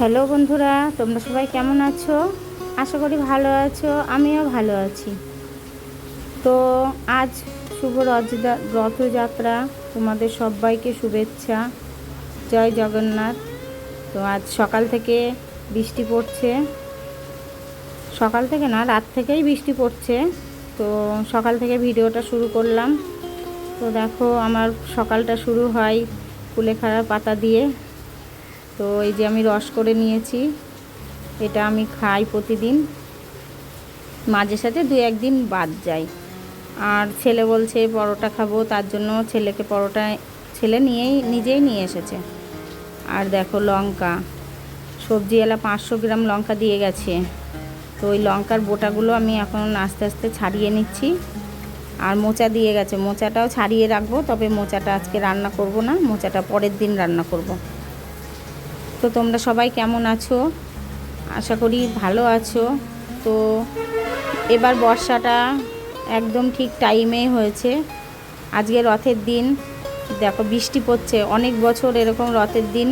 Hello বন্ধুরা, তোমরা সবাই কেমন আছো? আশা করি ভালো আছো, আমিও ভালো আছি। তো আজ শুভ রথযাত্রা, তোমাদের সবাইকে শুভেচ্ছা। জয় জগন্নাথ। তো আজ সকাল থেকে বৃষ্টি পড়ছে। সকাল থেকে না, রাত থেকেই বৃষ্টি পড়ছে। তো সকাল থেকে ভিডিওটা শুরু করলাম। তো দেখো, আমার সকালটা শুরু হয় কুলেখাড়া পাতা দিয়ে। তো এই যে আমি রস করে নিয়েছি, এটা আমি খাই প্রতিদিন। মাঝে সাথে দু একদিন বাদ যাই আর ছেলে বলছে, পরোটা খাব, তার জন্য ছেলেকে পরোটা ছেলে নিয়েই, নিজেই নিয়ে এসেছে। আর দেখো লঙ্কা সবজিওয়ালা পাঁচশো গ্রাম লঙ্কা দিয়ে গেছে। তো ওই লঙ্কার বোটাগুলো আমি এখন আস্তে আস্তে ছাড়িয়ে নিচ্ছি। আর মোচা দিয়ে গেছে। মোচাটাও ছাড়িয়ে রাখব, তবে মোচাটা আজকে রান্না করব না, মোচাটা পরের দিন রান্না করব। তো তোমরা সবাই কেমন আছো? আশা করি ভালো আছো। তো এবার বর্ষাটা একদম ঠিক টাইমেই হয়েছে। আজকে রথের দিন। দেখো, বৃষ্টি পড়ছে। অনেক বছর এরকম রথের দিন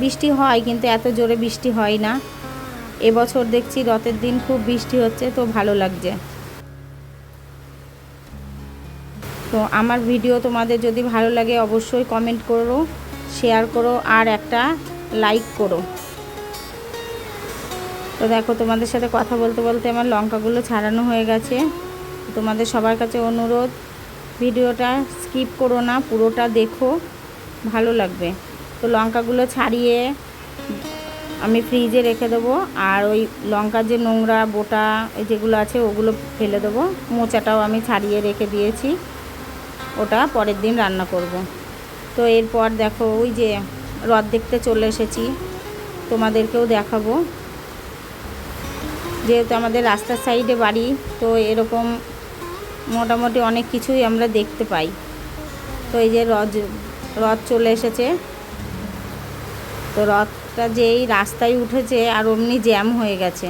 বৃষ্টি হয়, কিন্তু এত জোরে বৃষ্টি হয় না। এবছর দেখছি রথের দিন খুব বৃষ্টি হচ্ছে, তো ভালো লাগছে। তো আমার ভিডিও তোমাদের যদি ভালো লাগে, অবশ্যই কমেন্ট করো শেয়ার করো, আর একটা লাইক করো। তো দেখো, তোমাদের সাথে কথা বলতে বলতে আমার লঙ্কাগুলো ছাড়ানো হয়ে গেছে। তোমাদের সবার কাছে অনুরোধ, ভিডিওটা স্কিপ করো না, পুরোটা দেখো, ভালো লাগবে। তো লঙ্কাগুলো ছাড়িয়ে আমি ফ্রিজে রেখে দেবো, আর ওই লঙ্কার যে নোংরা বোটা যেগুলো আছে, ওগুলো ফেলে দেবো। মোচাটাও আমি ছাড়িয়ে রেখে দিয়েছি। ওটা পরের দিন রান্না করব। তো এরপর দেখো, ওই যে রথ দেখতে চলে এসেছি। তোমাদেরকেও দেখাবো। যেহেতু আমাদের রাস্তার সাইডে বাড়ি, তো এরকম মোটামুটি অনেক কিছুই আমরা দেখতে পাই। তো এই যে রথ রথ চলে এসেছে। তো রথটা যেই রাস্তায় উঠেছে আর অমনি জ্যাম হয়ে গেছে।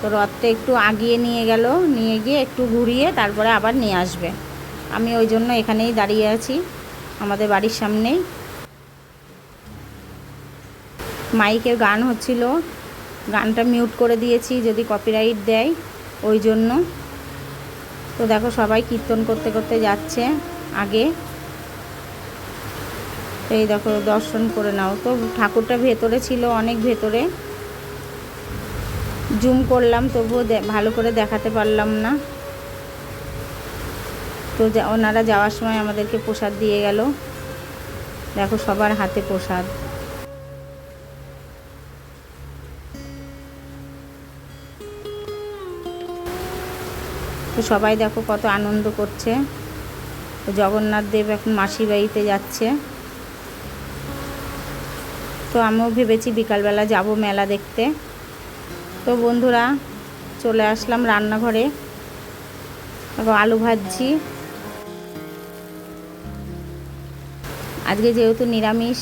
তো রথটা একটু আগিয়ে নিয়ে গেল, নিয়ে গিয়ে একটু ঘুরিয়ে তারপরে আবার নিয়ে আসবে। আমি ওই জন্য এখানেই দাঁড়িয়ে আছি, আমাদের বাড়ির সামনেই। মাইকের গান হচ্ছিল। গানটা মিউট করে দিয়েছি, যদি কপিরাইট দেয়, ওই জন্য। তো দেখো সবাই কীর্তন করতে করতে যাচ্ছে আগে। এই দেখো, দর্শন করে নাও। তো ঠাকুরটা ভেতরে ছিল, অনেক ভেতরে। জুম করলাম, তবুও ভালো করে দেখাতে পারলাম না। তো ওনারা যাওয়ার সময় আমাদেরকে প্রসাদ দিয়ে গেল। দেখো সবার হাতে প্রসাদ। তো সবাই দেখো কত আনন্দ করছে। জগন্নাথ দেব এখন মাসি বাড়িতে যাচ্ছে। তো আমিও ভেবেছি বিকালবেলা যাব মেলা দেখতে। তো বন্ধুরা, চলে আসলাম রান্নাঘরে। আলু ভাজছি। আজকে যেহেতু নিরামিষ,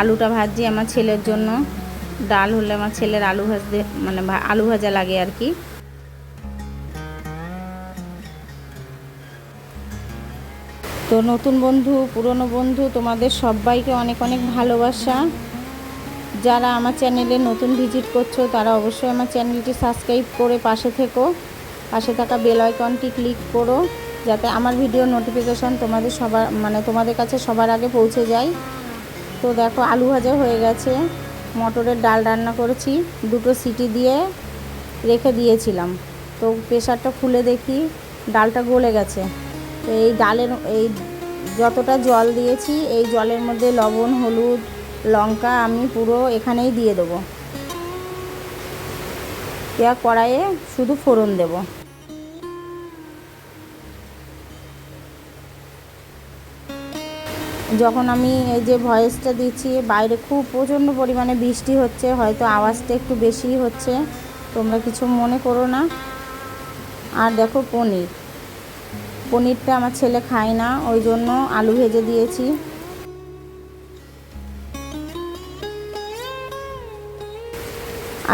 আলুটা ভাজছি আমার ছেলের জন্য। ডাল হলে আমার ছেলের আলু ভাজতে মানে আলু ভাজা লাগে আর কি। তো নতুন বন্ধু, পুরনো বন্ধু, তোমাদের সবাইকে অনেক অনেক ভালোবাসা। যারা আমার চ্যানেলে নতুন ভিজিট করছ, তারা অবশ্যই আমার চ্যানেলটি সাবস্ক্রাইব করে পাশে থেকো। পাশে থাকা বেল আইকনটি ক্লিক করো, যাতে আমার ভিডিও নোটিফিকেশান তোমাদের সবার মানে তোমাদের কাছে সবার আগে পৌঁছে যায়। তো দেখো, আলু ভাজা হয়ে গেছে। মটরের ডাল রান্না করেছি। দুটো সিটি দিয়ে রেখে দিয়েছিলাম। তো প্রেশারটা খুলে দেখি, ডালটা গলে গেছে। তো এই ডালের, এই যতটা জল দিয়েছি, এই জলের মধ্যে লবণ, হলুদ, লঙ্কা আমি পুরো এখানেই দিয়ে দেবো। পেঁয়া কড়াইয়ে শুধু ফোড়ন দেব। যখন আমি এই যে ভয়েসটা দিচ্ছি, বাইরে খুব প্রচণ্ড পরিমাণে বৃষ্টি হচ্ছে, হয়তো আওয়াজটা একটু বেশি হচ্ছে, তোমরা কিছু মনে করো না। আর দেখো পনির। পনিরটা আমার ছেলে খায় না, ওই জন্য আলু ভেজে দিয়েছি।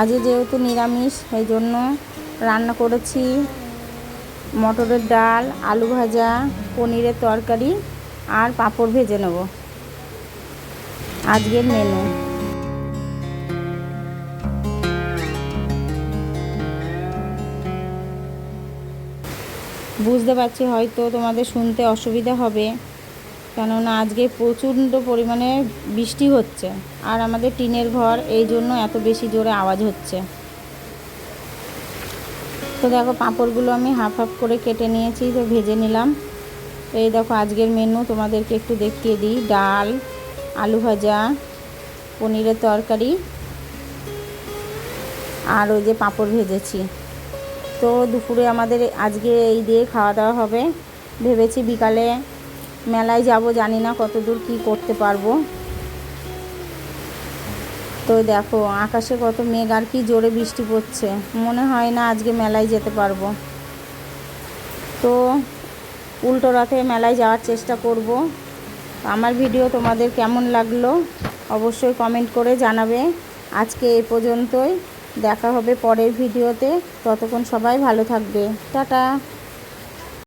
আজকে যেহেতু নিরামিষ এই জন্য রান্না করেছি মটরের ডাল, আলু ভাজা, পনিরের তরকারি আর পাঁপড় ভেজে নেব। আজকের মেনু বুঝতে পারছি হয়তো তোমাদের শুনতে অসুবিধা হবে। কেননা আজকে প্রচণ্ড পরিমাণে বৃষ্টি হচ্ছে আর আমাদের টিনের ঘর এই জন্য এত বেশি জোরে আওয়াজ হচ্ছে। তো দেখো পাঁপড়গুলো আমি হাফ হাফ করে কেটে নিয়েছি, তো ভেজে নিলাম। এই দেখো আজকের মেনু তোমাদেরকে একটু দেখিয়ে দিই। ডাল, আলু ভাজা, পনিরের তরকারি আর ওই যে পাঁপড় ভেজেছি। তো দুপুরে আমাদের আজকে এই দিয়ে খাওয়া দাওয়া হবে। ভেবেছি বিকালে মেলায় যাব, জানি না কত দূর কী করতে পারব। তো দেখো, আকাশে কত মেঘ আর কি জোরে বৃষ্টি পড়ছে। মনে হয় না আজকে মেলায় যেতে পারব। তো উল্টো রাতে মেলায় যাওয়ার চেষ্টা করব। আমার ভিডিও তোমাদের কেমন লাগল অবশ্যই কমেন্ট করে জানাবে। আজকে এই পর্যন্তই। দেখা হবে পরের ভিডিওতে। ততক্ষণ সবাই ভালো থাকবে। টাটা।